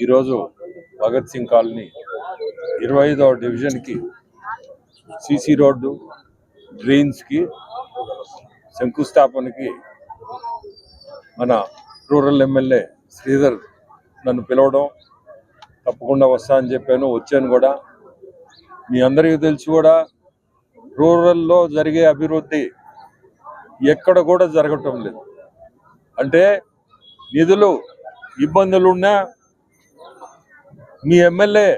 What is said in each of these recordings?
ఈరోజు భగత్ సింగ్ కాలనీ ఇరవై ఐదవ డివిజన్కి సిసి రోడ్డు డ్రైన్స్కి శంకుస్థాపనకి మన రూరల్ ఎమ్మెల్యే శ్రీధర్ నన్ను పిలవడం తప్పకుండా వస్తా అని చెప్పాను వచ్చాను కూడా. మీ అందరికీ తెలిసి కూడా రూరల్లో జరిగే అభివృద్ధి ఎక్కడ కూడా జరగటం లేదు. అంటే నిధులు ఇబ్బందులున్నా మీ ఎమ్మెల్యే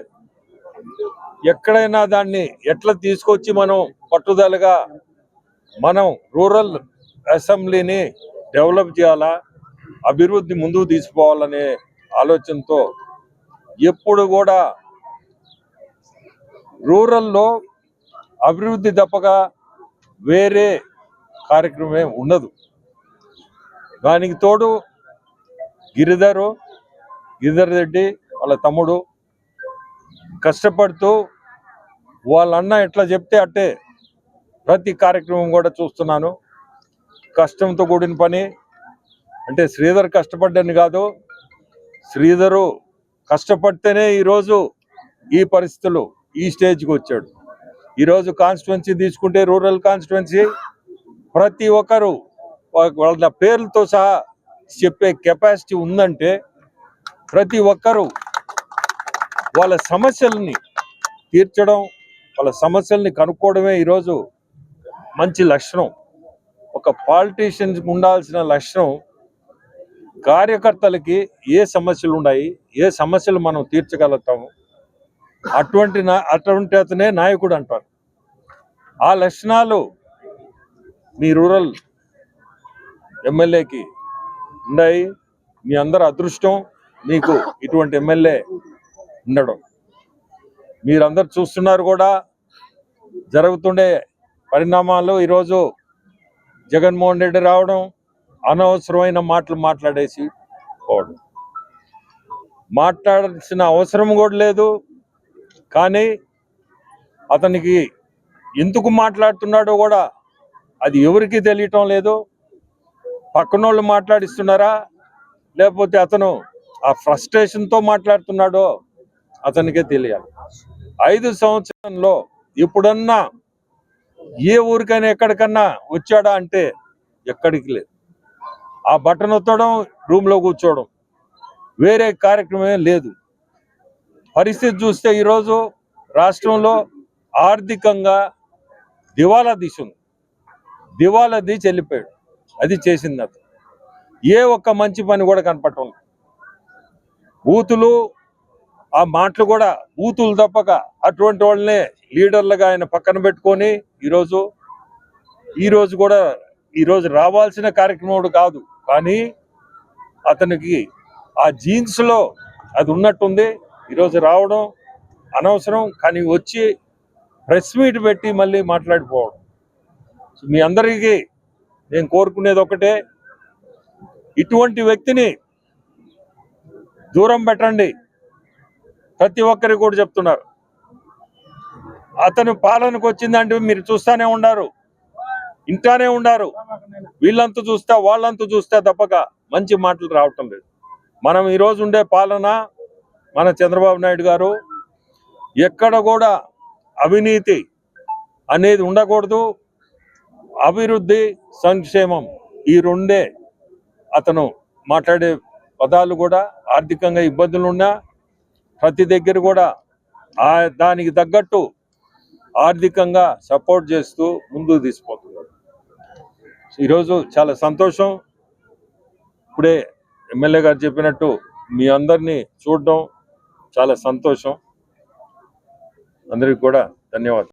ఎక్కడైనా దాన్ని ఎట్లా తీసుకొచ్చి మనం పట్టుదలగా మనం రూరల్ అసెంబ్లీని డెవలప్ చేయాలా అభివృద్ధి ముందుకు తీసుకోవాలనే ఆలోచనతో ఎప్పుడు కూడా రూరల్లో అభివృద్ధి తప్పగా వేరే కార్యక్రమం ఉండదు. దానికి తోడు గిరిధరు గిరిధర్ రెడ్డి వాళ్ళ తమ్ముడు కష్టపడుతూ వాళ్ళన్న ఎట్లా చెప్తే అట్టే ప్రతి కార్యక్రమం కూడా చూస్తున్నాను. కష్టంతో కూడిన పని. అంటే శ్రీధర్ కష్టపడ్డని కాదు శ్రీధరు కష్టపడితేనే ఈరోజు ఈ పరిస్థితులు ఈ స్టేజ్కి వచ్చాడు. ఈరోజు కాన్స్టిట్యున్సీ తీసుకుంటే రూరల్ కాన్స్టిట్యున్సీ ప్రతి ఒక్కరు వాళ్ళ పేర్లతో సహా చెప్పే కెపాసిటీ ఉందంటే ప్రతి ఒక్కరూ వాళ్ళ సమస్యల్ని తీర్చడం వాళ్ళ సమస్యల్ని కనుక్కోవడమే ఈరోజు మంచి లక్షణం. ఒక పాలిటీషియన్స్కి ఉండాల్సిన లక్షణం కార్యకర్తలకి ఏ సమస్యలు ఉన్నాయి ఏ సమస్యలు మనం తీర్చగలుగుతాము అటువంటి నా అటువంటి అతనే నాయకుడు అంటారు. ఆ లక్షణాలు మీ రూరల్ ఎమ్మెల్యేకి ఉన్నాయి మీ అందరు అదృష్టం మీకు ఇటువంటి ఎమ్మెల్యే ఉండడం. మీరందరు చూస్తున్నారు కూడా జరుగుతుండే పరిణామాలు. ఈరోజు జగన్మోహన్ రెడ్డి రావడం అనవసరమైన మాటలు మాట్లాడేసి పోవడం. మాట్లాడాల్సిన అవసరం కూడా లేదు. కానీ అతనికి ఎందుకు మాట్లాడుతున్నాడో కూడా అది ఎవరికి తెలియటం లేదు. పక్కనోళ్ళు మాట్లాడిస్తున్నారా? లేకపోతే అతను ఆ ఫ్రస్ట్రేషన్తో మాట్లాడుతున్నాడో అతనికే తెలియాలి. ఐదు సంవత్సరంలో ఎప్పుడన్నా ఏ ఊరికైనా ఎక్కడికన్నా వచ్చాడా అంటే ఎక్కడికి లేదు. ఆ బటన్ ఒత్తడం రూమ్లో కూర్చోవడం వేరే కార్యక్రమం లేదు. పరిస్థితి చూస్తే ఈరోజు రాష్ట్రంలో ఆర్థికంగా దివాలా తీసింది దివాలా తీసి వెళ్ళిపోయాడు అది చేసింది అతను. ఏ ఒక్క మంచి పని కూడా కనపడటం లేదు. ఆ మాటలు కూడా బూతులు తప్పక అటువంటి వాళ్ళనే లీడర్లుగా ఆయన పక్కన పెట్టుకొని ఈరోజు ఈరోజు కూడా ఈరోజు రావాల్సిన కార్యక్రమం కాదు. కానీ అతనికి ఆ జీన్స్లో అది ఉన్నట్టుంది. ఈరోజు రావడం అనవసరం కానీ వచ్చి ప్రెస్ మీట్ పెట్టి మళ్ళీ మాట్లాడిపోవడం. మీ అందరికీ నేను కోరుకునేది ఒకటే ఇటువంటి వ్యక్తిని దూరం పెట్టండి. ప్రతి ఒక్కరికి కూడా చెప్తున్నారు. అతను పాలనకు వచ్చిందంటే మీరు చూస్తానే ఉన్నారు ఇంటానే ఉన్నారు వీళ్ళంతా చూస్తా వాళ్ళంతా చూస్తే తప్పక మంచి మాటలు రావటం లేదు. మనం ఈరోజు ఉండే పాలన మన చంద్రబాబు నాయుడు గారు ఎక్కడ కూడా అవినీతి అనేది ఉండకూడదు. అభివృద్ధి సంక్షేమం ఈ రెండే అతను మాట్లాడే పదాలు కూడా ఆర్థికంగా ఇబ్బందులు ఉన్నా ప్రతి దగ్గర కూడా ఆ దానికి తగ్గట్టు ఆర్థికంగా సపోర్ట్ చేస్తూ ముందుకు తీసుకుపోతున్నారు. ఈరోజు చాలా సంతోషం. ఇప్పుడే ఎమ్మెల్యే గారు చెప్పినట్టు మీ అందరినీ చూడడం చాలా సంతోషం. అందరికి కూడా ధన్యవాదాలు.